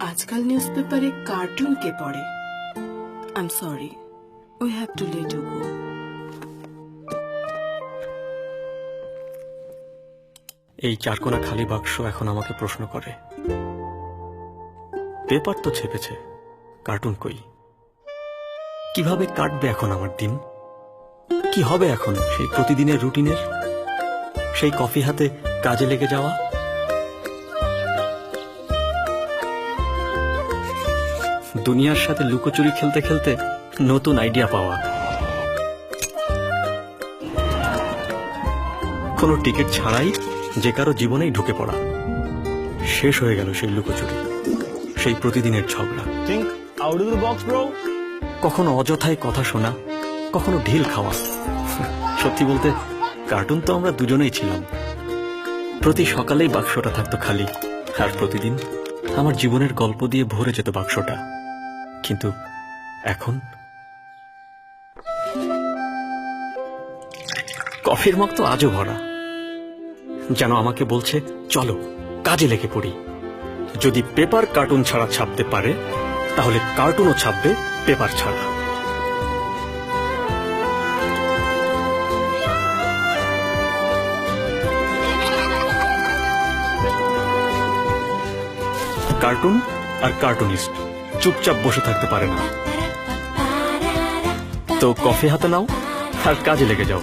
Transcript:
আজকাল নিউজ পেপারে কার্টুন কে পড়ে? I am sorry we have to let you go এই চারকোনা খালি বাক্স এখন আমাকে প্রশ্ন করে। পেপার তো ছেপেছে, কার্টুন কই? কীভাবে কাটবে এখন আমার দিন? কি হবে এখন সেই প্রতিদিনের রুটিনের? সেই কফি হাতে কাজে লেগে যাওয়া? দুনিয়ার সাথে লুকোচুরি খেলতে খেলতে নতুন আইডিয়া পাওয়া। কোনো টিকিট ছাড়াই যে কারও জীবনেই ঢুকে পড়া। শেষ হয়ে গেল সেই লুকোচুরি সেই প্রতিদিনের ঝগড়া. কখনো অযথায় কথা শোনা কখনো ঢিল খাওয়া। সত্যি বলতে কার্টুন তো আমরা দুজনেই ছিলাম। প্রতি সকালেই বাক্সটা থাকতো খালি আর প্রতিদিন আমার জীবনের গল্প দিয়ে ভরে যেত বাক্সটা। কিন্তু এখন কফির মগ তো আজও ভরা। যেন আমাকে বলছে, চলো, কাজে লেগে পড়ি। যদি পেপার কার্টুন ছাড়া ছাপতে পারে, তাহলে কার্টুনও ছাপবে, পেপার ছাড়া। কার্টুন আর কার্টুনিস্ট। চুপচাপ বসে থাকতে পারে না। তো কফি হাতে নাও আর কাজে লেগে যাও।